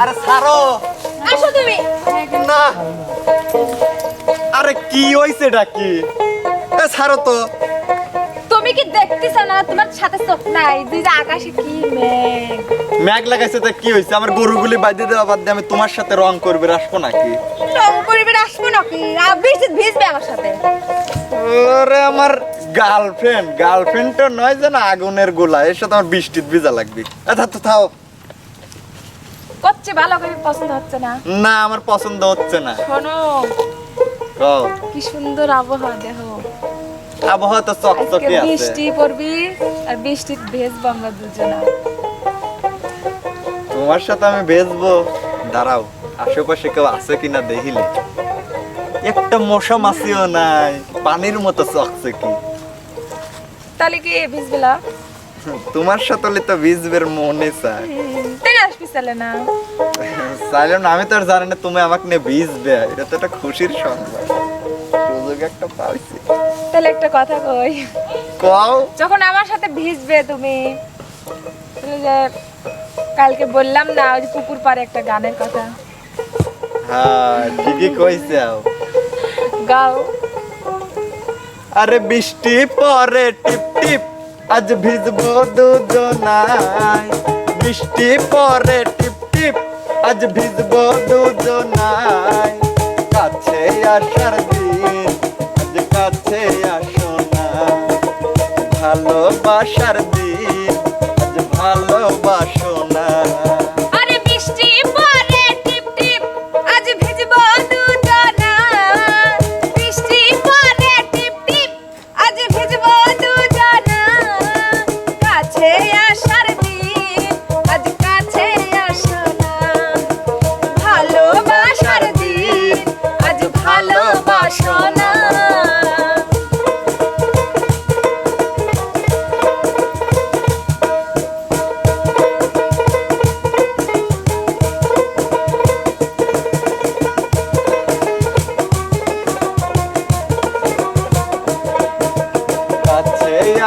আরে ছাড়ো। আসো তুমি। না। আরে কি হইছে ডাকি এ ছাড়ো তো। তুমি কি দেখতেছ না? তোমার সাথে চোখ নাই। দুই যে আকাশে কি মেঘ। ম্যাগ লাগাইছে তা কি হইছে? আমার গরুগুলি বাইদে দেওয়া বাদ দিয়ে আমি তোমার সাথে রং করবে আসব নাকি? রং করিবে আসব নাকি? বৃষ্টি ভিজবে আমার সাথে। ওরে আমার গার্লফ্রেন্ড গার্লফ্রেন্ড তো নয় যে না আগুনের গোলা এর সাথে আমার বৃষ্টির ভিজা লাগবে। আচ্ছা তো থাও। করছে ভালো করে পছন্দ হচ্ছে না? না আমার পছন্দ হচ্ছে না। শোনো কও, কি সুন্দর আবহাওয়া দেখো। আবহাওয়া তো চকচকে আছে। বৃষ্টি পড়বি আর বৃষ্টির ভেজবো আমরা দুজনা। তোমার সাথে আমি ভেজবো। দাঁড়াও আশেপাশে কেউ আছে কিনা দেখিলে। একটা মশা মাছিও নাই পানির মতো চকচকি। তাহলে কি ভিজবেলা তোমার সাথে তো ভিজবের মনে চায়। তাই আসবি চলে না চাইলাম না আমি তো আর জানি না তুমি আমাকে নিয়ে ভিজবে। এটা তো একটা খুশির সংবাদ। সুযোগ একটা পাইছি। তাহলে একটা কথা কই। কও। যখন আমার সাথে ভিজবে তুমি যে কালকে বললাম না ওই যে পুকুর পাড়ে একটা গানের কথা। হ্যাঁ ঠিকই কইছে গাও। আরে বৃষ্টি পরে টিপ আজ ভিজবো দুজনাই। বৃষ্টি পরে টিপ টিপ, আজ ভিজবো দুজনাই। কাছে আসার দিন, আজ কাছে আসো না। ভালোবাসার দিন, আজ ভালোবাসো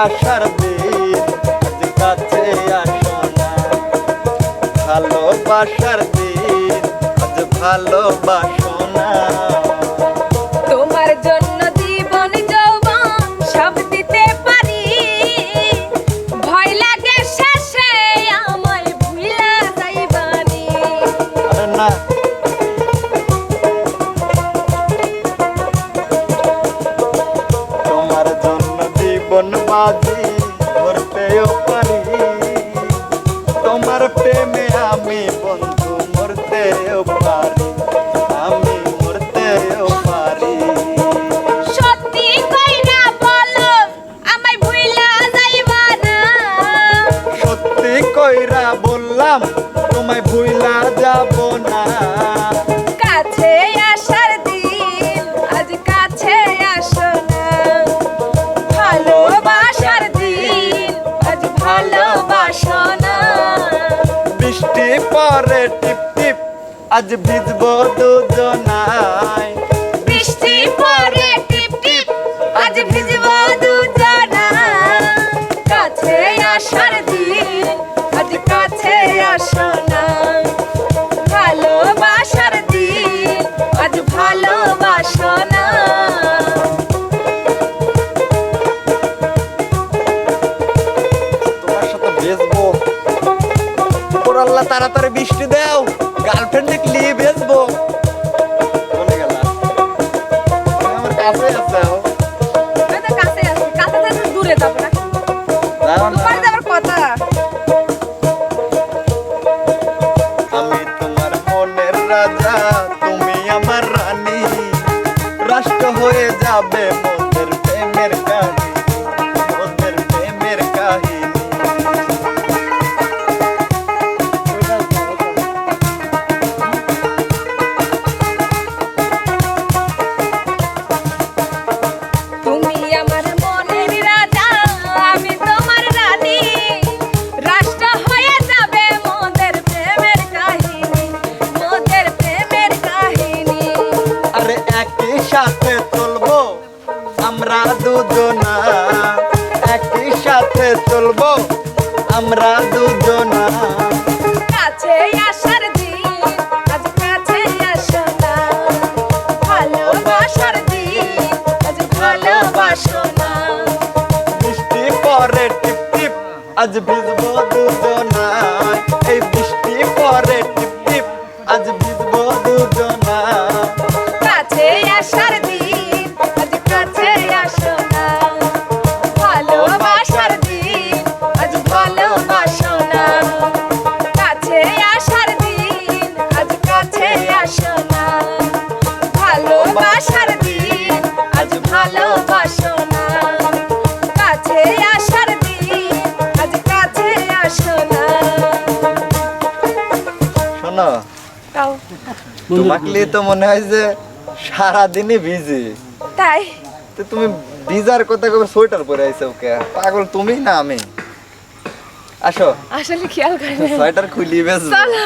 আসার দিন আজ কাছে আসো না। ভালোবাসার দিন আজ ভালোবাসো কইরা বললাম তোমায় ভুইলা যাব না। কাছে আসার দিন আজ কাছে আসো না। ভালোবাসার দিন আজ ভালোবাসো না। বৃষ্টি পরে টিপ টিপ আজ ভিজবো দুজনাই ওর আল্লাহ তাড়াতাড়ি বৃষ্টি দাও গার্লফ্রেন্ড গেল। আমার কাছে আছে আমি কাছে আছি কাছে থেকে দূরে যাব না। তোমার যাবার কথা। আমি তোমার মনের রাজা তুমি আমার রানী। রাষ্ট্র হয়ে যাবে মোদের প্রেমের কাহিনী আমরা দুজনা। কাছে আসার দিন আজ কাছে আসো না। ভালোবাসার দিন আজ ভালোবাসো না। বৃষ্টি পরে টিপ টিপ আজ ভিজবো দুজনা। এই বৃষ্টি পরে টিপ টিপ আজ ভিজবো দুজনা। কাছে আসার দিন তোমাকে তো মনে হয় যে সারাদিনই ভিজে তাই? তো তুমি ভিজার কথা কবে সোয়েটার পরে আইছো ওকে পাগল তুমি না আমি? আসো। আসলে খেয়াল করে সোয়েটার খুলি বেশ চলো।